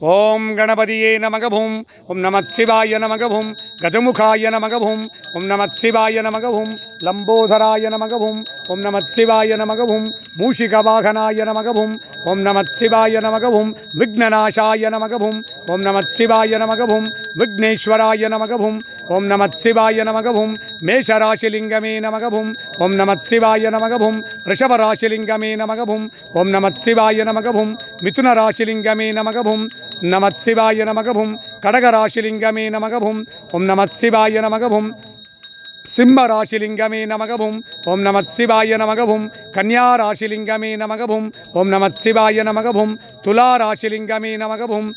ஓம் கணபதியே நமகவும் ஓம் நமத் சிவாய நமகவும் கஜமுகாய நமகவும் ஓம் நமத் சிவாய நமகவும் லம்போதராய நமகவும் ஓம் நமத் சிவாய நமகவும் மூஷிகவாகனாய நமகவும் ஓம் நமத் சிவாய நமகவும் விக்னநாசாய நமகவும் ஓம் நமத் சிவாய நமகவும் விக்னேஸ்வராய நமகவும் ஓம் நமத் சிவாய நமகவும் மேஷராசிலிங்கமே நமகவும் ஓம் நமத் சிவாய நமகவும் ரிஷபராசிலிங்கமே நமகவும் ஓம் நமத் சிவாய நமகவும் மிதுனராசிலிங்கமே நமகவும் நமத் சிவாய நமகவும் கடகராசிலிங்கமே நமகவும் ஓம் நமத் சிவாய நமகவும் சிம்ம ராசிலிங்கமே நமகவும் ஓம் நமத் சிவாய நமகவும் கன்யா ராசிலிங்கமே நமகவும் ஓம் நமத் சிவாய நமகவும் துலா ராசிலிங்கமே நமகவும்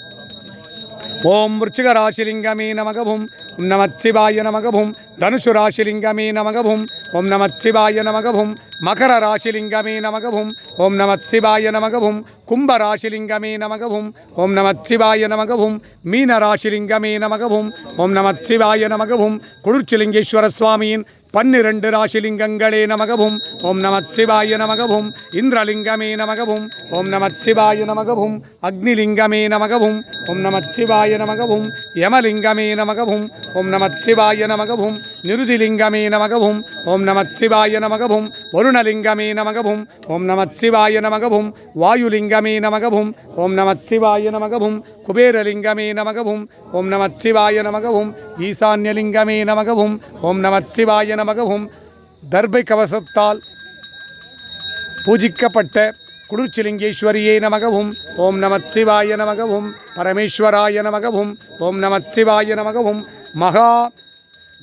ஓம் விருச்சிக ராசிலிங்கமே நமகவும் ஓம் நமத் சிவாய நமகவும் தனுசு ராசிலிங்கமே நமகவும் ஓம் நமத் சிவாய நமகவும் மகர ராசிலிங்கமே நமகவும் ஓம் நமத் சிவாய நமகவும் கும்ப ராசிலிங்கமே நமகவும் ஓம் நமத் சிவாய நமகவும் மீன ராசிலிங்கமே நமகவும் ஓம் நமத் சிவாய நமகவும் குளிர்ச்சிலிங்கேஸ்வர சுவாமியின் பன்னிரண்டு ராசிலிங்கங்களே நமகவும் ஓம் நமச்சிவாய நமகவும் இந்திரலிங்கமே நமகவும் ஓம் நமச்சிவாய நமகவும் அக்னிலிங்கமே நமகவும் ஓம் நமச்சிவாய நமகவும் யமலிங்கமே நமகவும் ஓம் நமச்சிவாய நமகவும் நிருதிலிங்கமே நமகவும் ஓம் நமச்சிவாய நமகவும் வருணலிங்கமே நமகவும் ஓம் நமச்சிவாய நமகவும் வாயுலிங்கமே நமகவும் ஓம் நமச்சிவாய நமகவும் குபேரலிங்கமே நமகவும் ஓம் நமச்சிவாய நமகவும் ஈசான்யலிங்கமே நமகவும் ஓம் நமச்சிவாய நமகவும். தர்பை கவசத்தால் பூஜிக்கப்பட்ட குளிர்ச்சிலிங்கேஸ்வரியே நமகவும். ஓம் நமச்சிவாய நமகவும். பரமேஸ்வராய நமகவும். ஓம் நமச்சிவாய நமகவும். மகா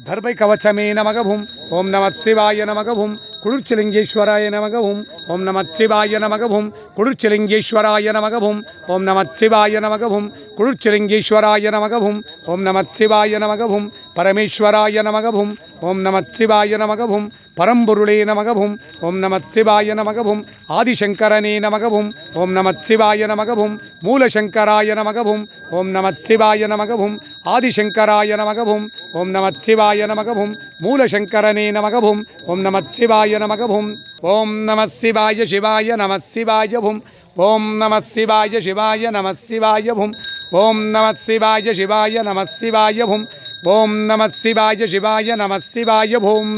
தர்பை கவச்சமே நமகவும். ஓம் நமச்சிவாய நமகவும். குளிர்ச்சிலிங்கேஸ்வராய நமகவும். ஓம் நமச்சிவாய நமகவும். குளிர்ச்சிலிங்கேஸ்வராய நமகவும். ஓம் நமச்சிவாய நமகவும். குளிர்ச்சிலிங்கேஸ்வராய நமகவும். ஓம் நமச்சிவாய நமகவும். பரமேஸ்வராய நமகவும். ஓம் நமச்சிவாய நமகவும். परंपुरे नमगभुम ओं नमत्शिवाय नमगभुम आदिशंकर नमगभुम ओं नमत्शिवाय नमगभुम मूलशंकराय नमगभुम ओं नमत्शिवाय नमगभुम आदिशंकराय नमगभुम ओं नमत्शिवाय नमगभुम मूलशंकर नमगभुम ओं नमत्शिवाय नमगभुम ओं नमत्शिवाय शिवाय नम शिवाय भुम ओं नमत्शिवाय शिवाय नम शिवाय भुम ओं नमत्शिवाय शिवाय नम शिवाय भुम ओं नमत्शिवाय शिवाय नमत्शिवाय भूम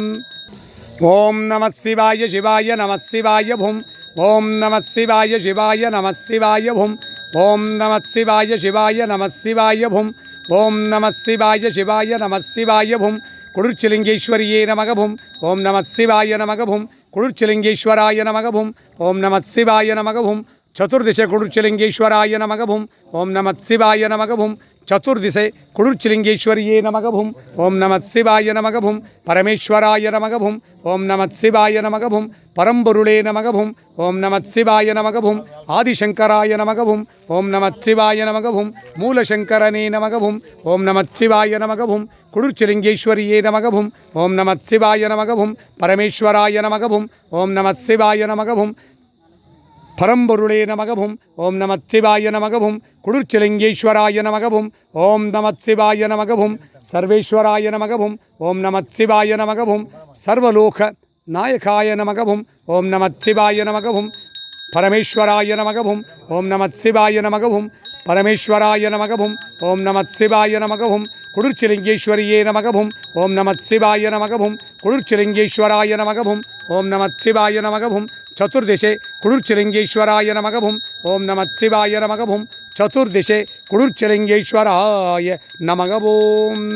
ओम नम शिवाय शिवाय नम शिवाय भूम ओम नम शिवाय शिवाय नम शिवाय भूम ओम नम शिवाय शिवाय नम शिवाय भूम ओम नम शिवाय शिवाय नम शिवाय भूम कुडुर्चलिंगेश्वरिये नमः भूम ओम नम शिवाय नमः भूम कुडुर्चलिंगेश्वराय नमः भूम ओम नम शिवाय नम भूम चतुर्दिश कुडुर्चलिंगेश्वराय नमः भूम ओम नम शिवाय नमः भूम சதுர்திசை குளிர்ச்சிலிங்கேஸ்வரியே நமகபும். ஓம் நமத் சிவாய நமகபும். பரமேஸ்வராய நமகபும். ஓம் நமத் சிவாய நமகபும். பரம்பொருளே நமகபும். ஓம் நமத் சிவாய நமகபும். ஆதிசங்கராய நமகபும். ஓம் நமத் சிவாய நமகபும். மூலசங்கரனே நமகபும். ஓம் நமத் சிவாய நமகபும். குளிர்ச்சிலிங்கேஸ்வரியே நமகபும். ஓம் நமத் சிவாய நமகபும். பரமேஸ்வராய நமகபும். ஓம் நமத் சிவாய நமகபும். பரம்பொருளே நமகவும் ஓம் நமச்சிவாய நமகவும் குளிர்ச்சிலிங்கேஸ்வராய நமகவும் ஓம் நமச்சிவாய நமகவும் சர்வேஸ்வராய நமகவும் ஓம் நமச்சிவாய நமகவும் சர்வலோக நாயகாய நமகவும் ஓம் நமச்சிவாய நமகவும் பரமேஸ்வராய நமகவும் ஓம் நமச்சிவாய நமகவும் பரமேஸ்வராய நமகவும் ஓம் நமச்சிவாய நமகவும் குளிர்ச்சிலிங்கேஸ்வரியே நமகவும் ஓம் நமச்சிவாய நமகவும் குளிர்ச்சிலிங்கேஸ்வராய நமகவும் ஓம் நமச்சிவாய நமகவும் சதுர்திசே குளிர்ச்சிலிங்கேஸ்வராய நமகவும் ஓம் நமத் சிவாய நமகவும் சதுர்திசே குளிர்ச்சிலிங்கேஸ்வராய நமகவும்.